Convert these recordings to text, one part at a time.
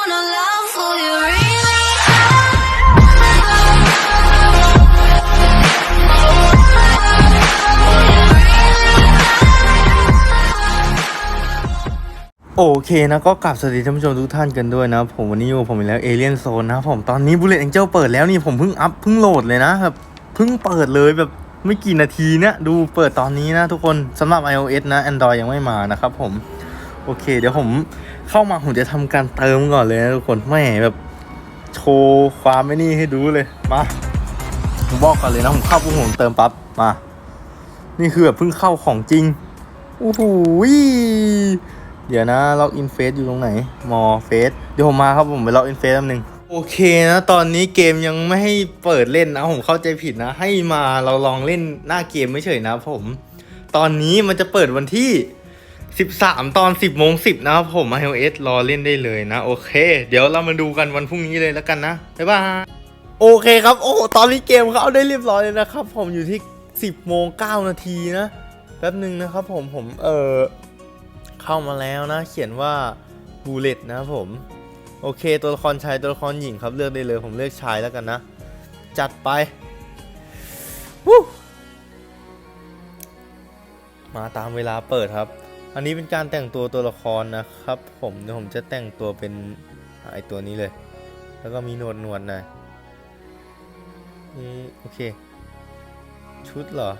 โอเคนะก็กลับสวัสดีท่านผู้ชมทุกท่านกันด้วยนะ ผมวันนี้อยู่ผมอีกแล้วเอเลียนโซนนะผมตอนนี้บุลเลตแองเจิลเปิดแล้วนี่ผมเพิ่งอัพเพิ่งโหลดเลยนะครับเพิ่งเปิดเลยแบบไม่กี่นาทีเนี่ยดูเปิดตอนนี้นะทุกคนสำหรับ iOS นะ Android ยังไม่มานะครับผม โอเค เดี๋ยวผม เข้ามาผมจะทำการเติมก่อนเลยนะทุกคนแม่แบบโชว์ความไม่นี่ให้ดูเลยมาผมบอกก่อนเลยนะผมเข้าปุ๊บผมเติมปั๊บมา นี่คือแบบเพิ่งเข้าของจริงโอ้โหเดี๋ยวนะล็อกอินเฟซอยู่ตรงไหนมอเฟซเดี๋ยวผมมาครับผมไปล็อกอินเฟซแป๊บนึงโอเคนะตอนนี้เกมยังไม่ให้เปิดเล่นนะผมเข้าใจผิดนะ ให้มาเราลองเล่นหน้าเกมไม่เฉยนะผม ตอนนี้มันจะเปิดวันที่ 13 ตอน 10โมง10 นะครับผม iOS รอเล่นได้เลยนะ โอเค เดี๋ยวเรามาดูกันวันพรุ่งนี้เลยแล้วกันนะ บ๊ายบาย โอเคครับ โอ้ ตอนนี้เกมเข้าได้เรียบร้อยเลยนะครับ ผมอยู่ที่ 10โมง9นาทีนะ แป๊บหนึ่งนะครับผม ผม เออเข้ามาแล้วนะ เขียนว่าบูเลตนะครับผม โอเค ตัวละครชาย ตัวละครหญิงครับ เลือกได้เลย ผมเลือกชายแล้วกันนะ จัดไปมาตามเวลาเปิดครับ อันนี้เป็นการแต่งตัวตัวละครนะครับ ผมเดี๋ยวผมจะแต่งตัวเป็นไอตัวนี้เลย แล้วก็มีหนวดหนวดหน่อยนี่โอเค ชุดเหรอ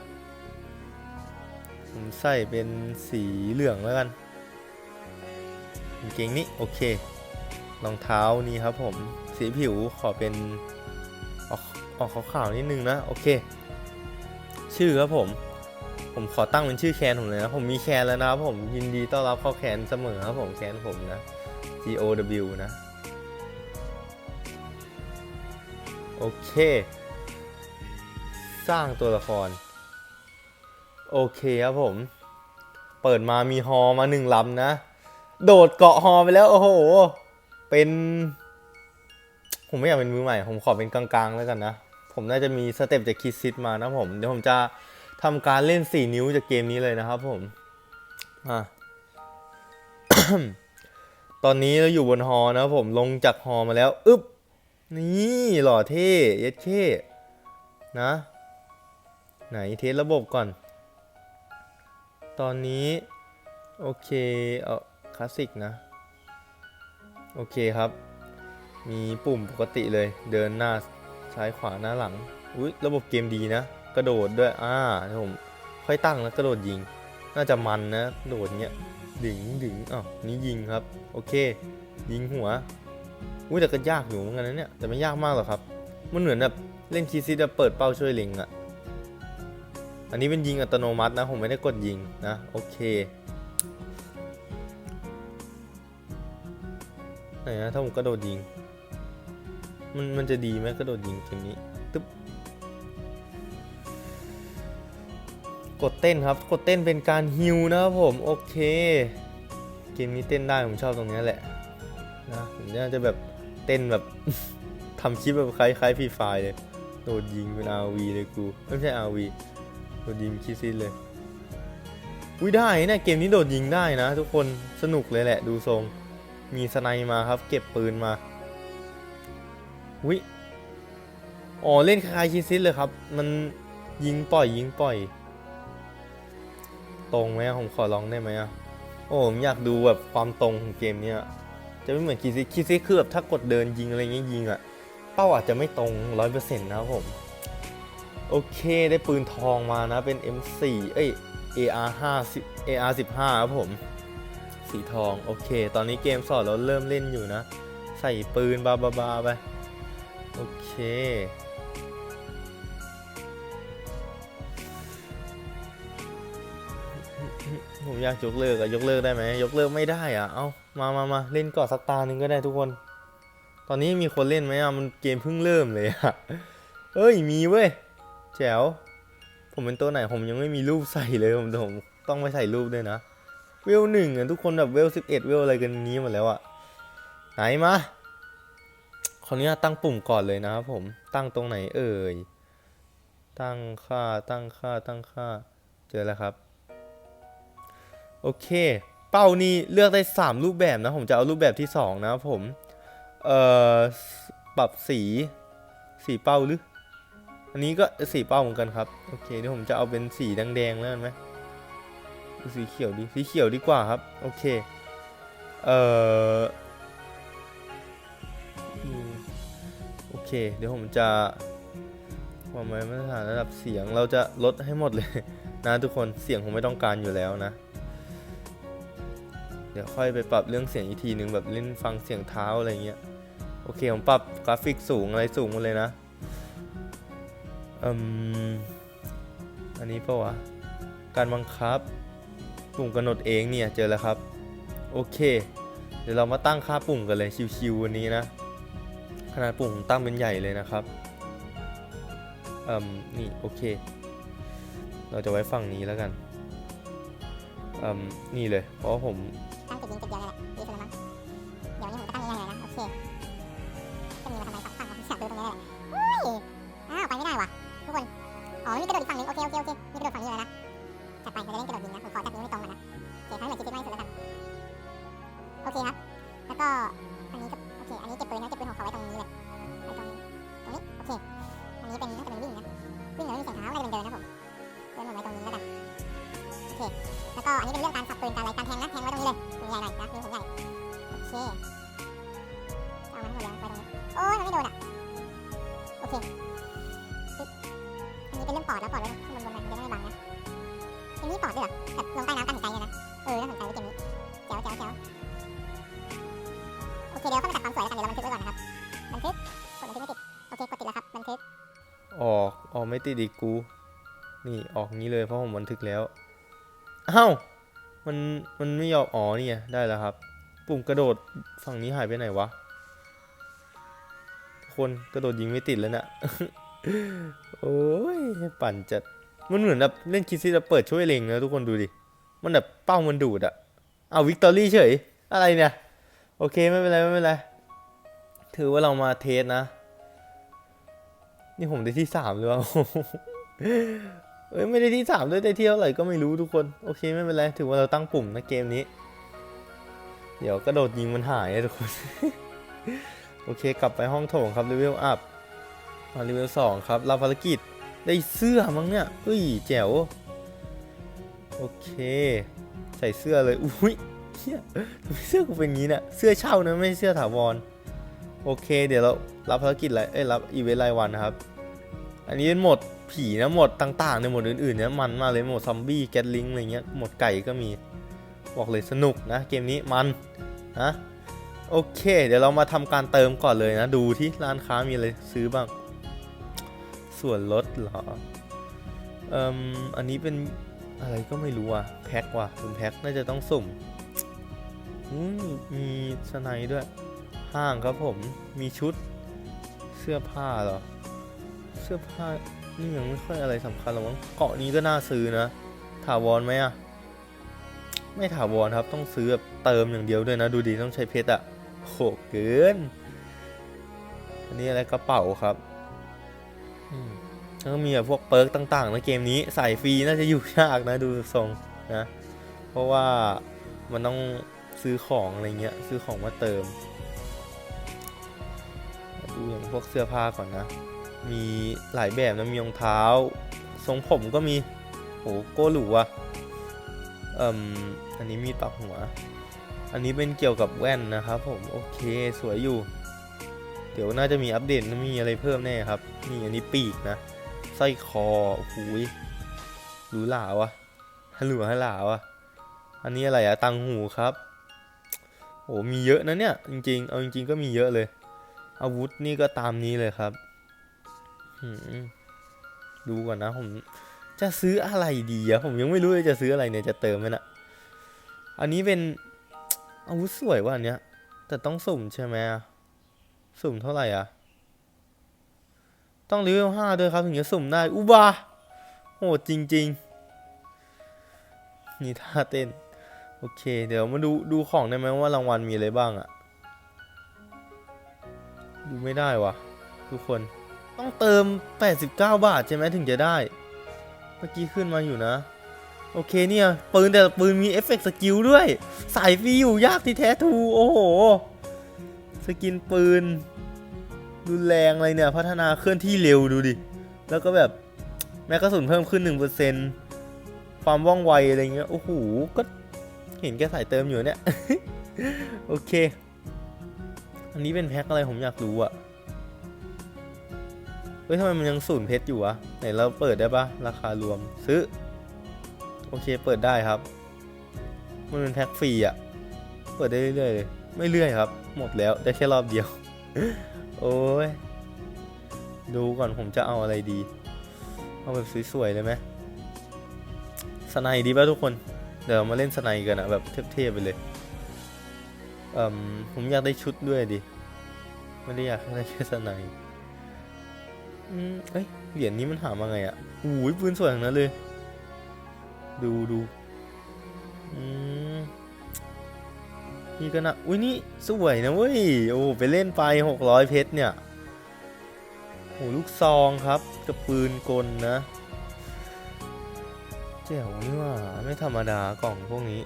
ผมใส่เป็นสีเหลืองแล้วกันกางเกงนี้โอเครองเท้านี้ครับผมสีผิวขอเป็นออกออกขาวๆนิดนึงนะ โอเค ชื่อครับผม ผมขอตั้งเป็นชื่อแคนผมเลยนะผมมีแคนแล้วนะครับผมยินดีต้อนรับเข้าแคนเสมอครับผมแคนผมนะ G O W นะ โอเค สร้างตัวละคร โอเคครับผม เปิดมามีฮอมาหนึ่งลำนะ โดดเกาะฮอไปแล้ว โอ้โห เป็น ผมไม่อยากเป็นมือใหม่ ผมขอเป็นกลางๆแล้วกันนะ ผมน่าจะมีสเต็ปจากคิดซิตมานะผม เดี๋ยวผมจะ ทำการเล่น 4 นิ้วจากเกมนี้เลยนะครับผมอะตอนนี้เราอยู่บนฮอนะผมลงจากฮอมาแล้วอึ๊บนี่หล่อเท่เย็ดเท่นะ ไหนเทสระบบก่อน ตอนนี้ โอเคเอาคลาสสิกนะ โอเคครับ มีปุ่มปกติเลย เดินหน้าซ้ายขวาหน้าหลัง อุ้ยระบบเกมดีนะ กระโดดด้วย อ่าเดี๋ยวผมค่อยตั้งแล้วกระโดดยิง น่าจะมันนะโดดเงี้ยดึงดึงอ้าวนี่ยิงครับ โอเค ยิงหัวอุ้ยแต่ก็ยากอยู่เหมือนกันนะเนี่ยแต่ไม่ยากมากหรอกครับ มันเหมือนแบบเล่นคีซิดเปิดเป้าช่วยเล็งอะอันนี้เป็นยิงอัตโนมัตินะ ผมไม่ได้กดยิงนะ โอเคไหนนะถ้าผมกระโดดยิง มันมันจะดีไหมกระโดดยิงเกมนี้ กดเต้นครับ กดเต้นเป็นการฮิวนะครับผม โอเค เกมนี้เต้นได้ผมชอบตรงนี้แหละนะผมน่าจะแบบเต้นแบบทำคลิปแบบคล้ายๆฟรีไฟเลย โดดยิงเป็น RV เลยกู ไม่ใช่ RV โดดยิงคิดซินเลยอุ้ยได้เนี่ยเกมนี้โดดยิงได้นะ ทุกคนสนุกเลยแหละ ดูทรง มีสไนมาครับ เก็บปืนมาอุ้ยอ๋อเล่นคล้ายคิดซินเลยครับ มันยิงปล่อยยิงปล่อย ตรงไหมผมขอลองได้ไหมอะโอ้ผมอยากดูแบบความตรงของเกมเนี้ยจะไม่เหมือนคิดซิคิดซิคือแบบถ้ากดเดินยิงอะไรเงี้ยยิงอะเป้าอาจจะไม่ตรงร้อยเปอร์เซ็นต์นะครับผม โอเคได้ปืนทองมานะเป็น M4 เอ้ย AR 50 AR 15ครับผม สีทองโอเค ตอนนี้เกมสอนเราเริ่มเล่นอยู่นะ ใส่ปืนบาบาบาไป โอเค ผมอยากยกเลิกอะยกเลิกได้ไหมยกเลิกไม่ได้อะเอามามามาเล่นก่อนสักตาหนึ่งก็ได้ทุกคน ตอนนี้มีคนเล่นไหมอะมันเกมเพิ่งเริ่มเลยอะเอ้ยมีเว้ยแจ๋วผมเป็นตัวไหนผมยังไม่มีรูปใส่เลยผมผมต้องไปใส่รูปด้วยนะเวลหนึ่งอะทุกคนแบบเวลสิบเอ็ดเวลอะไรกันนี้หมดแล้วอะไหนมาขออนุญาตตั้งปุ่มก่อนเลยนะครับผมตั้งตรงไหนเอ่ยตั้งค่าตั้งค่าตั้งค่าเจอแล้วครับ โอเค เป้านี้เลือกได้ 3 รูปแบบนะ ผมจะเอารูปแบบที่ 2 นะผม เอ่อ ปรับสี สีเป้าหรือ อันนี้ก็สีเป้าเหมือนกันครับ โอเคเดี๋ยวผมจะเอาเป็นสีแดงๆแล้วกันไหมสีเขียวดี สีเขียวดีกว่าครับ โอเค เอ่อ โอเค เดี๋ยวผมจะความหมายมาตรฐานระดับเสียงเราจะลดให้หมดเลยนะทุกคน เสียงผมไม่ต้องการอยู่แล้วนะ ดี๋ยวค่อยไปปรับเรื่องเสียงอีกทีหนึ่งแบบเล่นฟังเสียงเท้าอะไรเงี้ยโอเคผมปรับกราฟิกสูงอะไรสูงหมดเลยนะอืมอันนี้ปะวะการบังคับ ปุ่มกำหนดเองเนี่ยเจอแล้วครับ โอเค เดี๋ยวเรามาตั้งค่าปุ่มกันเลยชิวๆวันนี้นะ ขนาดปุ่มผมตั้งเป็นใหญ่เลยนะครับอืมนี่โอเค เราจะไว้ฝั่งนี้แล้วกันอืมนี่เลย เพราะผม ทุกคน อ๋อมีกระโดดอีกฝั่งนึงโอเคโอเคโอเคมีกระโดดฝั่งนี้เลยนะจัดไปเราจะเล่นกระโดดยิงนะผมขอจับนิ้วไม่ตรงกันนะโอเคให้เหมือนจิ๊บไม่สุดแล้วกัน โอเคครับ แล้วก็อันนี้ก็โอเค อันนี้เก็บปืนนะเก็บปืนของเขาไว้ตรงนี้เลยไว้ตรงตรงนี้ โอเค อันนี้เป็นน่าจะเป็นวิ่งนะ วิ่งแล้วไม่มีเสียงเท้าน่าจะเป็นเดินนะผม เดินผมไว้ตรงนี้แล้วกัน โอเค แล้วก็อันนี้เป็นเรื่องการสับปืนการอะไรการแทงนะแทงไว้ตรงนี้เลยใหญ่หน่อยนะปืนผมใหญ่โอเคเอามันหมดเลยไว้ตรงนี้ โอ้ยมันไม่โดนอะ โอเค อันนี้เป็นเรื่อดแล้วปอดไว้ข้างบนบนมันจะได้ไม่บังนะเกมนี้ปอดด้วยเหรอแบบลงใต้น้ำการหายใจเนี่ยนะเออน่าสนใจเว้ยเกมนี้แจ๋วแจ๋วแจ๋วโอเคเดี๋ยวเข้ามาจัดความสวยแล้วกันเดี๋ยวเราบันทึกไว้ก่อนนะครับบันทึกกดบันทึกไม่ติดโอเคกดติดแล้วครับบันทึกออกออกไม่ติดอีกกู นี่ออกงี้เลยเพราะผมบันทึกแล้วอ้าวมันมันไม่ยอมอ๋อนี่ไงได้แล้วครับ ปุ่มกระโดดฝั่งนี้หายไปไหนวะคนกระโดดยิงไม่ติดแล้วนะ โอ้ยปั่นจัด มันเหมือนแบบเล่นคิดซี่จะเปิดช่วยเล็งนะทุกคนดูดิ มันแบบเป้ามันดูดอะเอาวิกตอรี่เฉย อะไรเนี่ย โอเคไม่เป็นไรไม่เป็นไร ถือว่าเรามาเทสนะ นี่ผมได้ที่สามหรือเปล่าเอ้ยไม่ได้ที่สามด้วยได้ที่เท่าไหร่ก็ไม่รู้ทุกคน โอเคไม่เป็นไรถือว่าเราตั้งปุ่มนะเกมนี้ เดี๋ยวกระโดดยิงมันหายอะทุกคน โอเค กลับไปห้องโถงครับเลเวลอัพ มาเลเวลสองครับรับภารกิจได้เสื้อมั้งเนี่ยเฮ้ยแจ๋วโอเค ใส่เสื้อเลยอุ้ยเฮียทำไมเสื้อกูเป็นงี้เนี่ยเสื้อเช่านะไม่ใช่เสื้อถาวรโอเค เดี๋ยวเรารับภารกิจอะไรเอ้ยรับอีเวนต์รายวันนะครับ อันนี้เป็นหมดผีนะหมดต่างๆในหมดอื่นๆเนี่ยมันมากเลยหมดซอมบี้แกตลิงอะไรเงี้ยหมดไก่ก็มีบอกเลยสนุกนะเกมนี้มันนะโอเค เดี๋ยวเรามาทำการเติมก่อนเลยนะ ดูที่ร้านค้ามีอะไรซื้อบ้าง ส่วนลดเหรออ่มอันนี้เป็นอะไรก็ไม่รู้อะ แพ็คว่ะเป็นแพ็คน่าจะต้องสุ่มอืมมีสไนด์ด้วย ห้างครับผม มีชุด เสื้อผ้าเหรอ เสื้อผ้า นี่ยังไม่ค่อยอะไรสำคัญหรอกมั้ง เกาะนี้ก็น่าซื้อนะ ถาวรไหมอะไม่ถาวรครับ ต้องซื้อแบบเติมอย่างเดียวด้วยนะ ดูดีต้องใช้เพชรอะโหเกิน อันนี้อะไรกระเป๋าครับ อืม แล้วก็มีแบบพวกเปิร์กต่างๆในะเกมนี้ใส่ฟรีน่าจะอยู่ยากนะดูทรงนะเพราะว่ามันต้องซื้อของอะไรเงี้ยซื้อของมาเติม ดูอย่างพวกเสื้อผ้าก่อนนะ มีหลายแบบนะมีรองเท้า ทรงผมก็มีโหโก้หรูอะเอ่มอันนี้มีปักหัว อันนี้เป็นเกี่ยวกับแว่นนะครับผมโอเคสวยอยู่ เดี๋ยวน่าจะมีอัปเดตมีอะไรเพิ่มแน่ครับนี่อันนี้ปีกนะ สร้อยคอโอ้ยหรูหราวะฮัลโหลฮัลหลวะอันนี้อะไรอะตังหูครับ โอ้มีเยอะนะเนี่ย จริง ๆ เอาจริง ๆ ก็มีเยอะเลย อาวุธนี่ก็ตามนี้เลยครับดูก่อนนะผม จะซื้ออะไรดีอะผมยังไม่รู้เลยจะซื้ออะไรเนี่ยจะเติมไหมนะอันนี้เป็นอาวุธสวยว่ะอันเนี้ยแต่ต้องสุ่มใช่ไหมอะสุ่มเท่าไหร่อะ ต้องเลเวลห้าด้วยครับ ถึงจะสุ่มได้ อุบาโหดจริง ๆ นี่ท่าเต้น โอเค เดี๋ยวมาดูดูของได้ไหมว่ารางวัลมีอะไรบ้างอะดูไม่ได้วะทุกคนต้องเติม 89 บาทใช่ไหมถึงจะได้ เมื่อกี้ขึ้นมาอยู่นะ โอเคเนี่ย ปืนแต่ปืนมีเอฟเฟกต์สกิลด้วย สายฟรีอยู่ยากที่แท้ทู โอ้โห สกินปืน รุนแรงอะไรเนี่ย พัฒนาเคลื่อนที่เร็วดูดิ แล้วก็แบบแม็กกระสุนเพิ่มขึ้น 1%ความว่องไวอะไรเงี้ย โอ้โห ก็เห็นแกใส่เติมอยู่เนี่ย โอเค อันนี้เป็นแพ็คอะไรผมอยากรู้อะเฮ้ยทำไมมันยังศูนย์เพชรอยู่วะ ไหนเราเปิดได้ปะราคารวมซื้อ โอเคเปิดได้ครับ มันเป็นแพ็คฟรีอะเปิดได้เรื่อยๆเลย ไม่เรื่อยครับ หมดแล้วได้แค่รอบเดียว โอ้ย ดูก่อนผมจะเอาอะไรดี เอาแบบสวยๆเลยไหมสไนด์ดีป่ะทุกคน เดี๋ยวมาเล่นสไนด์กันอะแบบเทพๆไปเลยเอ่มผมอยากได้ชุดด้วยดิ ไม่ได้อยากได้แค่สไนด์อืมเอ้ย เหรียญนี้มันหามาไงอะอุ้ยปืนสวยทั้งนั้นเลย ดูดูอืม นี่ก็นะอุ้ยนี่สวยนะเว้ย โอ้ไปเล่นไปหกร้อยเพชรเนี่ย โอ้ลูกซองครับกับปืนกลนะแจ๋วนี่ว่าไม่ธรรมดากล่องพวกนี้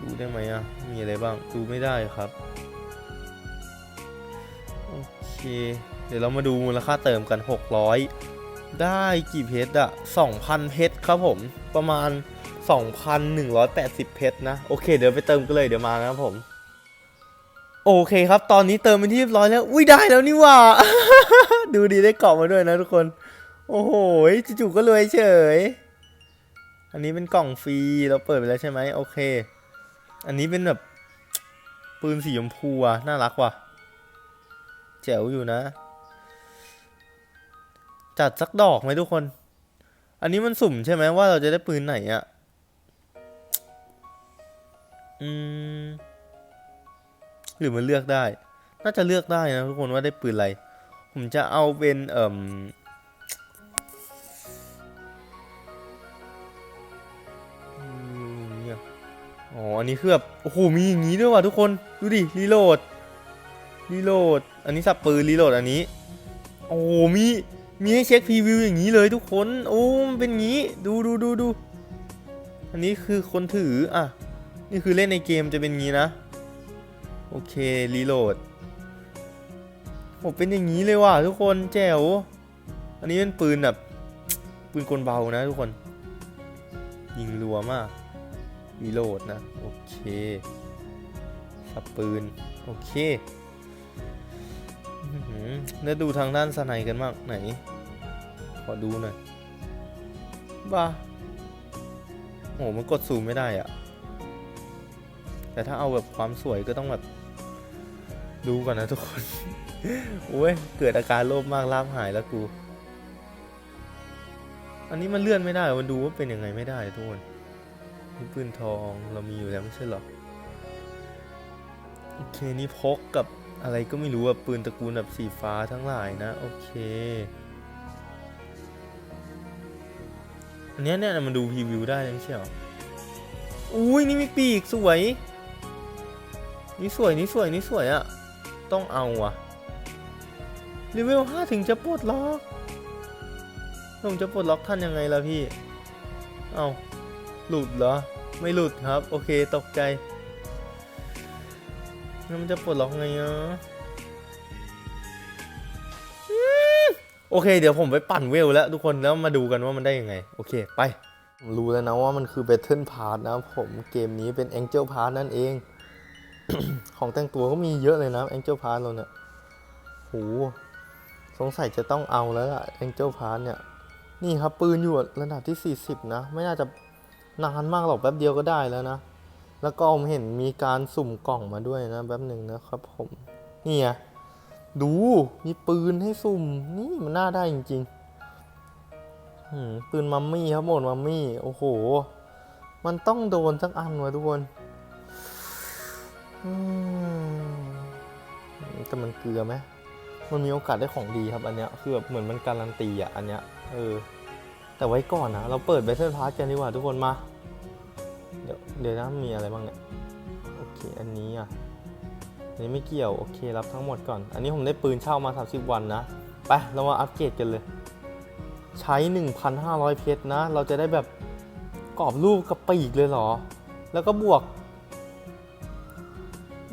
ดูได้ไหมอะ มีอะไรบ้าง ดูไม่ได้ครับ โอเค เดี๋ยวเรามาดูมูลค่าเติมกัน 600 ได้กี่เพชรอะ2,000 เพชรครับผม ประมาณ 2,180 เพชรนะ โอเค เดี๋ยวไปเติมกันเลยเดี๋ยวมานะครับผม โอเคครับ ตอนนี้เติมเป็นที่เรียบร้อยแล้ว อุ้ยได้แล้วนี่ว่า ดูดีได้เกาะมาด้วยนะทุกคน โอ้โหจู่ๆก็รวยเฉย อันนี้เป็นกล่องฟรีเราเปิดไปแล้วใช่ไหมโอเค อันนี้เป็นแบบปืนสีชมพูอะน่ารักว่ะแจ๋วอยู่นะ จัดสักดอกไหมทุกคน อันนี้มันสุ่มใช่ไหมว่าเราจะได้ปืนไหนอะ อืม หรือมันเลือกได้ น่าจะเลือกได้นะทุกคนว่าได้ปืนอะไร ผมจะเอาเป็นเอ่มอ๋อ อันนี้คือแบบโอ้โห มีอย่างนี้ด้วยว่ะทุกคน ดูดิ รีโหลด รีโหลด อันนี้สับปืนรีโหลดอันนี้ โอ้โหมี มีให้เช็คพรีวิวอย่างนี้เลยทุกคน โอ้มันเป็นงี้ ดูดูดูดู อันนี้คือคนถือ อะ นี่คือเล่นในเกมจะเป็นงี้นะ โอเค รีโหลดโหเป็นอย่างนี้เลยว่ะทุกคนแจ๋ว อันนี้เป็นปืนแบบปืนกลเบานะทุกคน ยิงรัวมากรีโหลดนะ โอเคสับปืน โอเคแล้วดูทางด้านสไนกันบ้างไหน ขอดูหน่อยบ้าโอ้มันกดซูมไม่ได้อะ แต่ถ้าเอาแบบความสวยก็ต้องแบบดูก่อนนะทุกคน โอ้ย เกิดอาการโลภมากลาบหายแล้วกู อันนี้มันเลื่อนไม่ได้ มันดูว่าเป็นยังไงไม่ได้ทุกคนนี่ปืนทองเรามีอยู่แล้วไม่ใช่หรอ โอเคนี่พกกับอะไรก็ไม่รู้อะปืนตระกูลแบบสีฟ้าทั้งหลายนะ โอเคอันนี้เนี่ยมันดูพรีวิวได้ไม่ใช่เหรอ อุ้ยนี่มีปีกสวย นี่สวยนี่สวยนี่สวยอะต้องเอาอะเลเวลห้าถึงจะปลดล็อกผมจะปลดล็อกท่านยังไงล่ะพี่ เอาหลุดเหรอ ไม่หลุดครับ โอเคตกใจแล้วมันจะปลดล็อกไงอะอืมโอเค เดี๋ยวผมไปปั่นเวลแล้วทุกคนแล้วมาดูกันว่ามันได้ยังไง โอเคไป รู้แล้วนะว่ามันคือ Battle Pass นะผมเกมนี้เป็น Angel Pass นั่นเอง ของแต่งตัวก็มีเยอะเลยนะ Angel Pass เราเนี่ยโหสงสัยจะต้องเอาแล้วล่ะ Angel Pass เนี่ย นี่ครับปืนอยู่ระดับที่ 40 นะ ไม่น่าจะนานมากหรอกแป๊บเดียวก็ได้แล้วนะ แล้วก็ผมเห็นมีการสุ่มกล่องมาด้วยนะแป๊บหนึ่งนะครับผม นี่ไงดู มีปืนให้สุ่ม นี่มันน่าได้จริงๆปืนมัมมี่ครับหมดมัมมี่ โอ้โห มันต้องโดนสักอันวะทุกคน แต่มันเกลือไหมมันมีโอกาสได้ของดีครับอันเนี้ยคือแบบเหมือนมันการันตีอะอันเนี้ยเออ แต่ไว้ก่อนนะเราเปิด Battle Pass กันดีกว่าทุกคนมา เดี๋ยวเดี๋ยวนะมีอะไรบ้างเนี่ยโอเคอันนี้อะอันนี้ไม่เกี่ยวโอเครับทั้งหมดก่อน อันนี้ผมได้ปืนเช่ามา 30 วันนะไปเรามาอัปเกรดกันเลย ใช้ 1,500 เพชรนะ เราจะได้แบบกรอบรูปกับปีกเลยเหรอ แล้วก็บวก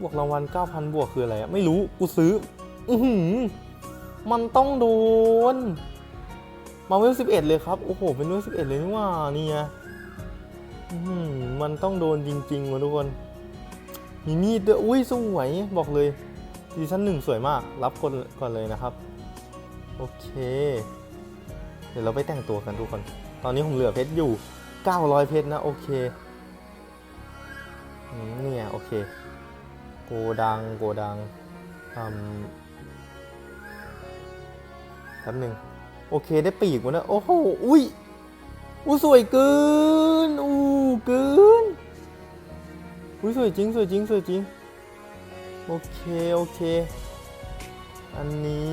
วกรางวัล 9,000 บวกคืออะไรอะไม่รู้ กูซื้อ อือหือ มันต้องโดน มาเวล11เลยครับ โอ้โห เป็นเวล11เลยนี่ว่านี่ไงอื้อหือมันต้องโดนจริงๆว่ะทุกคน มีมีดด้วยอุ้ยสวยบอกเลยซีซั่นหนึ่งสวยมาก รับคนก่อนเลยนะครับ โอเค เดี๋ยวเราไปแต่งตัวกันทุกคน ตอนนี้ผมเหลือเพชรอยู่ 900 เพชรนะ โอเคเนี่ยโอเค โกดังโกดังอืมแป๊บหนึ่งโอเคได้ปีกวะนะโอ้โหอุ้ยอู้สวยเกินอู้เกินอุ้ยสวยจริงสวยจริงสวยจริงโอเคโอเค อันนี้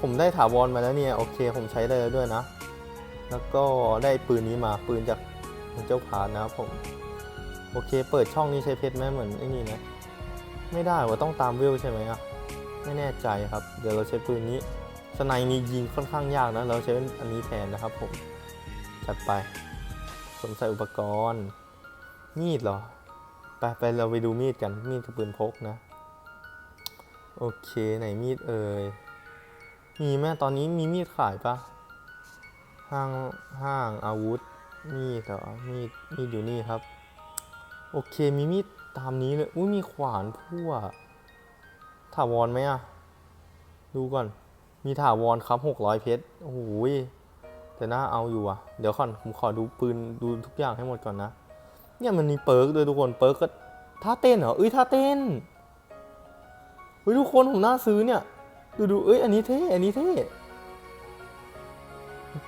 ผมได้ถาวรมาแล้วเนี่ยโอเคผมใช้ได้แล้วด้วยนะ แล้วก็ได้ปืนนี้มาปืนจากเจ้าพานะครับผม โอเค เปิดช่องนี้ใช้เพชรไหมเหมือนไอ้นี่นะ ไม่ได้ว่าต้องตามเวลใช่ไหมอะไม่แน่ใจครับ เดี๋ยวเราใช้ปืนนี้สไนนี้ยิงค่อนข้างยากนะ เราใช้อันนี้แทนนะครับผม จัดไปสวมใส่อุปกรณ์ มีดเหรอ ไปไปเราไปดูมีดกัน มีดกับปืนพกนะ โอเค ไหนมีดเอ่ย มีไหมตอนนี้มีมีดขายปะห้างห้างอาวุธ มีดเหรอ มีดมีดอยู่นี่ครับ โอเค มีมีด ตามนี้เลย อุ้ยมีขวานพั่วถาวรไหมอะดูก่อน มีถาวรครับ600เพชร โอ้โหแต่น่าเอาอยู่อะเดี๋ยวก่อน ผมขอดูปืน ดูทุกอย่างให้หมดก่อนนะ เนี่ยมันมีเปิร์กด้วยทุกคน เปิร์กก็ท่าเต้นเหรอ เอ้ยท่าเต้น เฮ้ยทุกคนผมน่าซื้อเนี่ย ดูดูเอ้ยอันนี้เท่ อันนี้เท่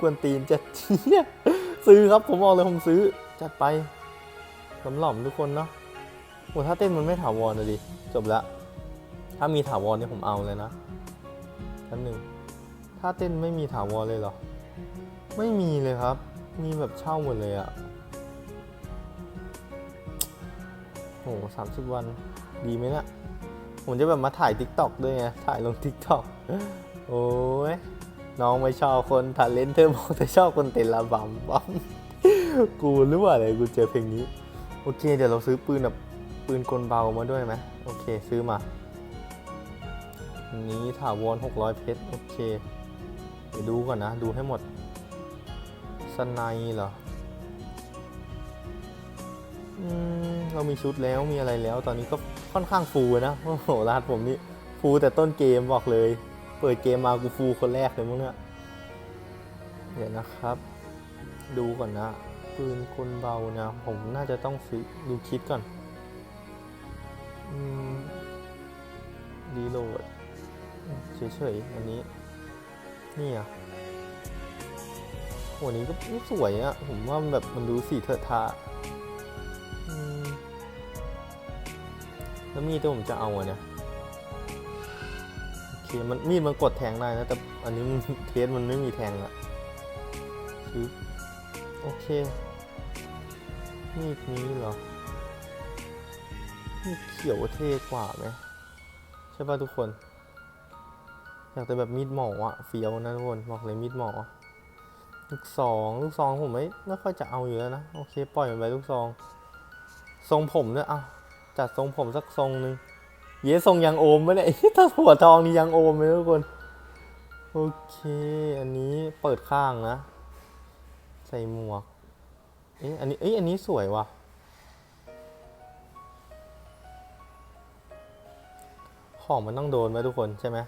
กวนตีนจัดเนี่ยซื้อครับผมบอกเลยผมซื้อ จัดไปหล่อมทุกคนเนาะ โอ้ถ้าเต้นมันไม่ถาวรเลยดิ จบละ ถ้ามีถาวรเนี่ยผมเอาเลยนะอันหนึ่ง ถ้าเต้นไม่มีถาวรเลยเหรอ ไม่มีเลยครับ มีแบบเช่าหมดเลยอะโหสามสิบวัน ดีไหมเนะี่ย ผมจะแบบมาถ่าย t ิ k t o k ด้วยไง ถ่ายลง t ิ k t o k โอ้ย น้องไม่ชอบคนถ่ายเล่นเธอบอกแต่ชอบคนเต้นระบำบัมกูหรือว่าอะไรกูเจอเพลงนี้ โอเค เดี๋ยวเราซื้อปืนแบบ ปืนกลเบามาด้วยไหมโอเคซื้อมา นี้ถาวร600 เพชร โอเค เดี๋ยวดูก่อนนะ ดูให้หมดสไนเหรออืมเรามีชุดแล้วมีอะไรแล้ว ตอนนี้ก็ค่อนข้างฟูนะ โอ้โหรหัสผมนี่ฟูแต่ต้นเกมบอกเลย เปิดเกมมากูฟูคนแรกเลยมั้งเนี่ยเดี๋ยวนะครับ ดูก่อนนะปืนคนเบานะ ผมน่าจะต้องซื้อดูคิดก่อน รีโหลดเฉยๆอันนี้ นี่อะโหนี้ก็สวยอะผมว่ามันแบบมันดูสีเถอะทะอืมแล้วมีดที่ผมจะเอาอะเนี่ยโอเคมันมีดมันกดแทงได้นะแต่อันนี้มันเทสมันไม่มีแทงอะโอเคมีดนี้เหรอ มีเขียวเท่กว่าไหมใช่ป่ะทุกคน อยากแต่แบบมีดหมออะเฟียวนะทุกคนบอกเลยมีดหมอลูกซองลูกซองผมไม่ไม่ค่อยจะเอาอยู่แล้วนะโอเคปล่อยมันไปลูกซองทรงผมด้วยอะจัดทรงผมสักทรงหนึ่งเย้ทรงยังโอมไหมเนี่ยถ้าหัวทองนี่ยังโอมเลยทุกคนโอเค อันนี้เปิดข้างนะ ใส่หมวกเอ๊ะอันนี้เอ๊ะอันนี้สวยว่ะ ของมันต้องโดนไหมทุกคนใช่ไหม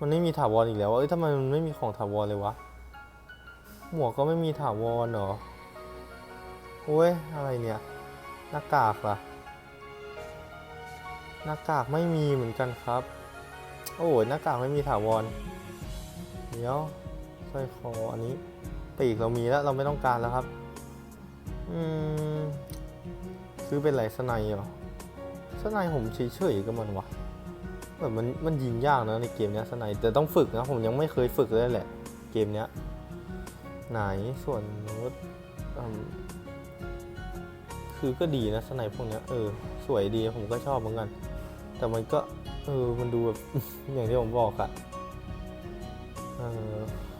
มันไม่มีถาวรอีกแล้วเอ้ยทำไมมันไม่มีของถาวรเลยวะ หมวกก็ไม่มีถาวรเหรอโอ้ยอะไรเนี่ย หน้ากากล่ะ หน้ากากไม่มีเหมือนกันครับ โอ้ยหน้ากากไม่มีถาวร เดี๋ยวสร้อยคออันนี้ปีกเรามีแล้วเราไม่ต้องการแล้วครับ อืมซื้อเป็นไรสไนเหรอสไนผมเฉยๆกับมันวะ แบบมันมันยิงยากนะในเกมนี้สไนแต่ต้องฝึกนะผมยังไม่เคยฝึกเลยแหละ เกมนี้ไหนส่วนโน้ตอืมคือก็ดีนะสไนพวกนี้เออ สวยดีผมก็ชอบเหมือนกัน แต่มันก็ เออ มันดูแบบ อย่างที่ผมบอกอะเออ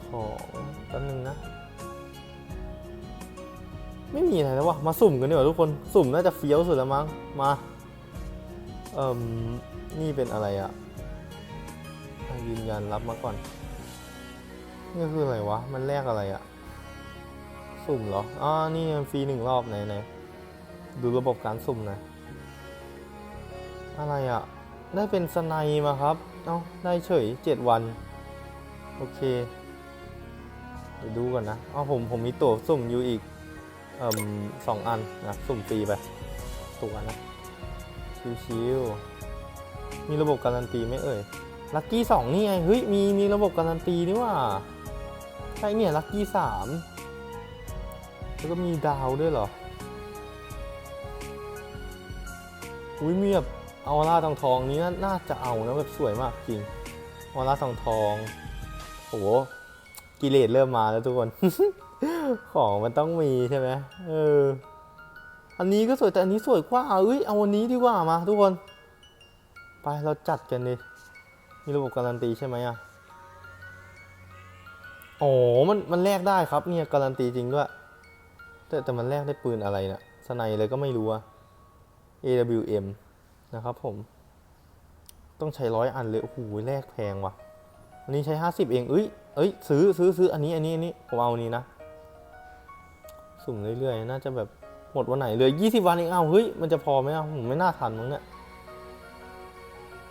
ของแป๊บนึงนะ ไม่มีอะไรแล้ววะมาสุ่มกันดีกว่าทุกคน สุ่มน่าจะเฟี้ยวสุดแล้วมั้งมา เอ่มนี่เป็นอะไรอะ่ะยืนยันรับมาก่อน นี่คืออะไรวะ มันแลกอะไรอะสุ่มเหรออ๋อนี่ฟรีหนึ่งรอบไหนไหนดูระบบการสุ่มนะ อะไรอะได้เป็นสไนมาครับ เอ้า ได้เฉยเจ็ดวัน โอเค เดี๋ยวดูก่อนนะอ๋อผมผมมีตั๋วสุ่มอยู่อีก เอ่มสองอันนะ สุ่มฟรีไป ตัวนะ ชิวๆมีระบบการันตีไหมเอ่ย ลัคกี้สองนี่ไง เฮ้ย มี มีระบบการันตีนี่ว่า ใช่เนี่ย ลัคกี้สามแล้วก็มีดาวด้วยเหรอ อุ้ยมีแบบออร่าทองทองนี้น่าจะเอานะแบบสวยมากจริงออร่าทองทองโหกิเลสเริ่มมาแล้วทุกคน ของมันต้องมีใช่ไหมเออ อันนี้ก็สวยแต่อันนี้สวยกว่าเอ้ยเอาวันนี้ดีกว่ามาทุกคน ไปเราจัดกันดิมีระบบการันตีใช่ไหมอะอ๋อมันมันแลกได้ครับเนี่ยการันตีจริงด้วยแต่แต่มันแลกได้ปืนอะไรนะ่ะสไนเลยก็ไม่รู้อะ AWM นะครับผม ต้องใช้ร้อยอันเลยโอ้โหแลกแพงว่ะ อันนี้ใช้ 50 เองเอ้ยเอ้ยซื้อซื้อซื้ออันนี้อันนี้อันนี้ผมเอาอันนี้นะ สุ่มเรื่อยๆ น่าจะแบบ หมดวันไหนเลย20วันเองเอ้าเฮ้ยมันจะพอไหมอะผมไม่น่าทันมั้งเนี่ย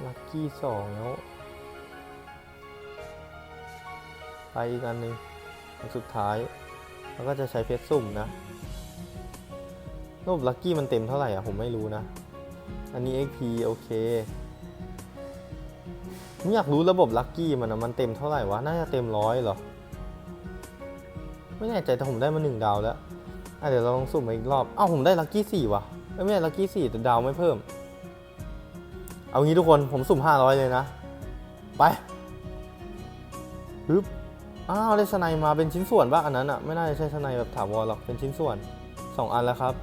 ลัคกี้สองแล้วไปอีกอันหนึ่งอันสุดท้าย แล้วก็จะใช้เพชรสุ่มนะรูปลัคกี้มันเต็มเท่าไหร่อะผมไม่รู้นะ อันนี้ XP โอเคผมอยากรู้ระบบลัคกี้มันนะมันเต็มเท่าไหร่วะ น่าจะเต็มร้อยเหรอ ไม่แน่ใจแต่ผมได้มาหนึ่งดาวแล้ว อะเดี๋ยวเราลองสุ่มมาอีกรอบอ้าวผมได้ลัคกี้สี่ว่ะเอ้ยไม่ใช่ลัคกี้สี่แต่ดาวไม่เพิ่ม เอางี้ทุกคนผมสุ่ม500เลยนะ ไปฮึบอ้าวได้สไนมาเป็นชิ้นส่วนบ้างอันนั้นอะไม่น่าจะใช่สไนแบบถาวรหรอกเป็นชิ้นส่วน2อันแล้วครับ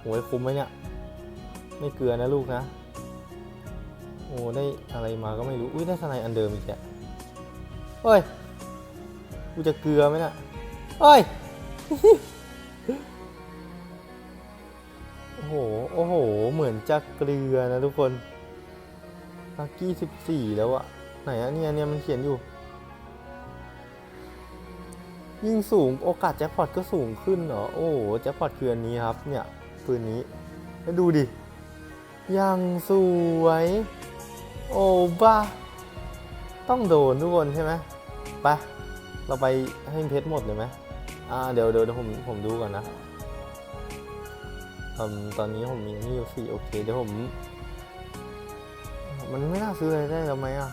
โอ้ยคุ้มไหมเนี่ยไม่เกลือนะลูกนะ โอ้ได้อะไรมาก็ไม่รู้ อุ้ยได้สไนอันเดิมอีกแกเฮ้ย กูจะเกลือไหมเนี่ยเฮ้ย โอ้โห โอ้โห เหมือนจะเกลือนะทุกคนลักกี้สิบสี่แล้วอะไหนอะเนี่ยเนี่ยมันเขียนอยู่ ยิ่งสูงโอกาสแจ็คพอตก็สูงขึ้นเหรอ โอ้โห แจ็คพอตคืออันนี้ครับ เนี่ยปืนนี้แล้วดูดิ ยังสวย โอ้บ้า ต้องโดนทุกคนใช่ไหมไป เราไปให้เพชรหมดเลยไหม อ่าเดี๋ยวเดี๋ยวเดี๋ยวผมผมดูก่อนนะอืมตอนนี้ผมมีนี่อยู่สี่โอเคเดี๋ยวผม มันไม่น่าซื้ออะไรได้แล้วไหมอะ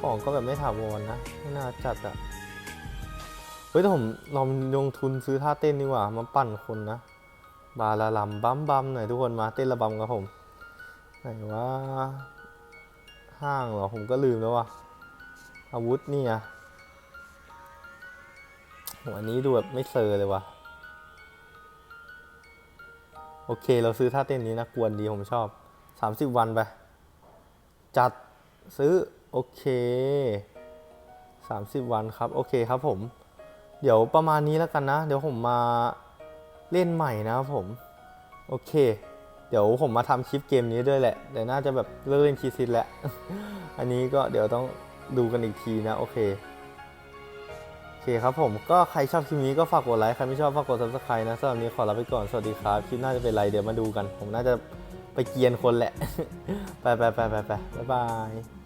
ของก็แบบไม่ถาวรนะ ไม่น่าจัดอะ เฮ้ยแต่ผมลองลงทุนซื้อท่าเต้นดีกว่า มาปั่นคนนะ บาลาลัมบัมบัมหน่อยทุกคนมาเต้นระบำกับผม ไหนว่า ห้างเหรอ ผมก็ลืมแล้วว่ะอาวุธนี่อะ โหอันนี้ดูแบบไม่เซอร์เลยว่ะ โอเค เราซื้อท่าเต้นนี้นะกวนดีผมชอบ 30 วันไป จัดซื้อ โอเค 30 วันครับ โอเคครับผม เดี๋ยวประมาณนี้แล้วกันนะ เดี๋ยวผมมาเล่นใหม่นะครับผม โอเค เดี๋ยวผมมาทำคลิปเกมนี้ด้วยแหละ แต่น่าจะแบบเลิกเล่นคีซิตแล้ว อันนี้ก็เดี๋ยวต้องดูกันอีกทีนะ โอเค คครับผมก็ใครชอบคลิปนี้ก็ฝากกดไลค์ ใครไม่ชอบฝากกด subscribe นะสำหรับนี้ขอลาไปก่อน สวัสดีครับ คลิปหน้าจะเป็นไรเดี๋ยวมาดูกัน ผมน่าจะไปเกียนคนแหละ ไปไปไปไปไปบ๊ายบาย